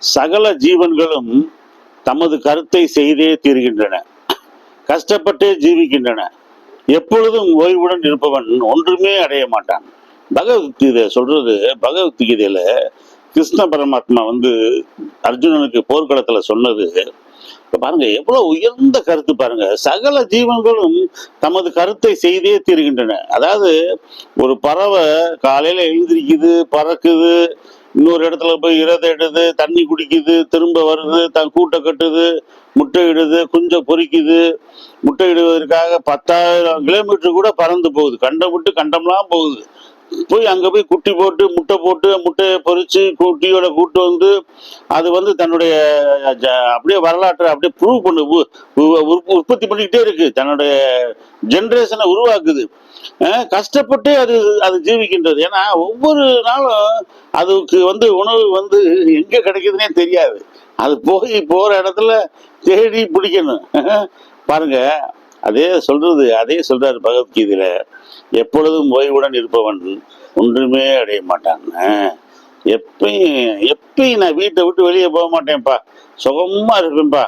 சகல ஜீவன்களும் தமது கருத்தை செய்தே தீர்கின்றன. கஷ்டப்பட்டே ஜீவிக்கின்றன. எப்பொழுதும் ஓய்வுடன் இருப்பவன் ஒன்றுமே அடைய மாட்டான். பகவத்கீதை சொல்றது பகவத்கீதையில கிருஷ்ண பரமாத்மா வந்து அர்ஜுனனுக்கு போர்க்களத்துல சொன்னது இப்போ பாருங்க எவ்வளவு உயர்ந்த கருத்து பாருங்க. சகல ஜீவன்களும் தமது கருத்தை செய்தே தீர்கின்றன. அதாவது ஒரு பறவை காலையில எழுந்திருக்குது பறக்குது இன்னொரு இடத்துல போய் இறதிடுது தண்ணி குடிக்குது திரும்ப வருது தன் கூட்டை கட்டுது முட்டையிடுது குஞ்சை பொறிக்குது. முட்டையிடுவதற்காக பத்தாயிரம் கிலோமீட்டர் கூட பறந்து போகுது. கண்டம் விட்டு கண்டம்லாம் போகுது. போய் அங்கே போய் குட்டி போட்டு முட்டை போட்டு முட்டையை பொறிச்சு குட்டியோட கூட்டு வந்து அது வந்து தன்னுடைய ஜ- அப்படியே வரலாற்றை அப்படியே ப்ரூவ் பண்ணு உ- உற்ப- உற்பத்தி பண்ணிக்கிட்டே இருக்கு. தன்னுடைய ஜென்ரேஷனை உருவாக்குது. கஷ்டப்பட்டு அது அது ஜீவிக்கின்றது. ஏன்னா ஒவ்வொரு நாளும் அதுக்கு வந்து உணவு வந்து எங்கே கிடைக்குதுன்னே தெரியாது. அது போய் போகிற இடத்துல தேடி பிடிக்கணும். பாருங்க. அதே சொல்றது அதே சொல்றாரு பகவத்கீதையில எப்பொழுதும் ஓய்வுடன் இருப்பவன் ஒன்றுமே அடைய மாட்டான். எப்பயும் எப்பயும் நான் வீட்டை விட்டு வெளியே போக மாட்டேன்ப்பா. சுகமா இருப்பேன்ப்பா.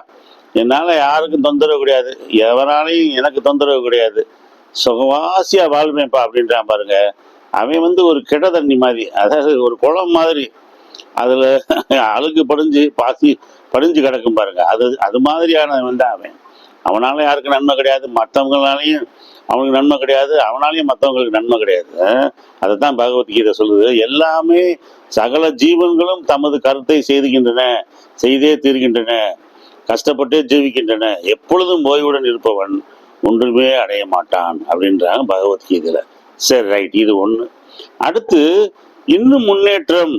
என்னால யாருக்கும் தொந்தரவு கிடையாது. எவராலையும் எனக்கு தொந்தரவு கிடையாது. சுகவாசியா வாழ்வேன்ப்பா அப்படின்றான் பாருங்க. அவன் வந்து ஒரு கிட தண்ணி மாதிரி அதாவது ஒரு குளம் மாதிரி. அதுல அழுக்கு படிஞ்சு பாசி படிஞ்சு கிடக்கும் பாருங்க. அது அது மாதிரியானவன் தான் அவன். அவனால யாருக்கும் நன்மை கிடையாது. மற்றவங்களாலையும் அவனுக்கு நன்மை கிடையாது. அவனாலையும் மற்றவங்களுக்கு நன்மை கிடையாது. அதை தான் பகவத்கீதை சொல்லுது. எல்லாமே சகல ஜீவன்களும் தமது கருத்தை செய்துகின்றன. செய்தே தீர்கின்றன. கஷ்டப்பட்டே ஜீவிக்கின்றன. எப்பொழுதும் ஓய்வுடன் இருப்பவன் ஒன்றுமே அடைய மாட்டான் அப்படின்றாங்க பகவத்கீதையில சரி ரைட் இது ஒன்று அடுத்து இன்னும் முன்னேற்றம்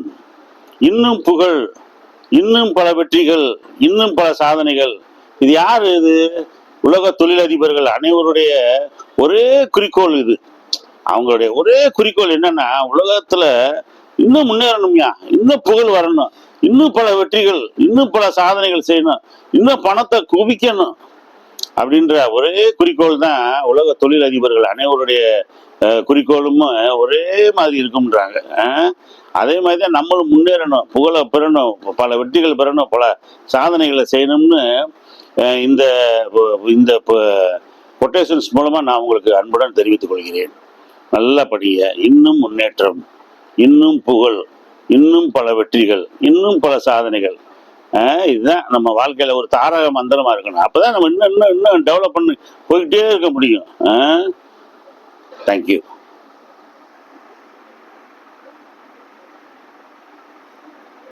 இன்னும் புகழ் இன்னும் பல வெற்றிகள் இன்னும் பல சாதனைகள் இது யார் இது? உலக தொழிலதிபர்கள் அனைவருடைய ஒரே குறிக்கோள் இது. அவங்களுடைய ஒரே குறிக்கோள் என்னன்னா உலகத்துல இன்னும் முன்னேறணும்யா. இன்னும் புகழ் வரணும். இன்னும் பல வெற்றிகள் இன்னும் பல சாதனைகள் செய்யணும். இன்னும் பணத்தை குவிக்கணும். அப்படின்ற ஒரே குறிக்கோள் தான் உலக தொழிலதிபர்கள் அனைவருடைய குறிக்கோளும் ஒரே மாதிரி இருக்கும்ன்றாங்க. அஹ். அதே மாதிரி தான் நம்மளும் முன்னேறணும் புகழை பெறணும் பல வெற்றிகள் பெறணும் பல சாதனைகளை செய்யணும்னு இந்த இந்த கொட்டேஷன்ஸ் மூலமாக நான் உங்களுக்கு அன்புடன் தெரிவித்துக் கொள்கிறேன். நல்ல படிய இன்னும் முன்னேற்றம் இன்னும் புகழ் இன்னும் பல வெற்றிகள் இன்னும் பல சாதனைகள். இதுதான் நம்ம வாழ்க்கையில் ஒரு தாரக மந்திரமாக இருக்கணும். அப்போ தான் நம்ம இன்னும் இன்னும் இன்னும் டெவலப் பண்ணி போய்கிட்டே இருக்க முடியும். தேங்க்யூ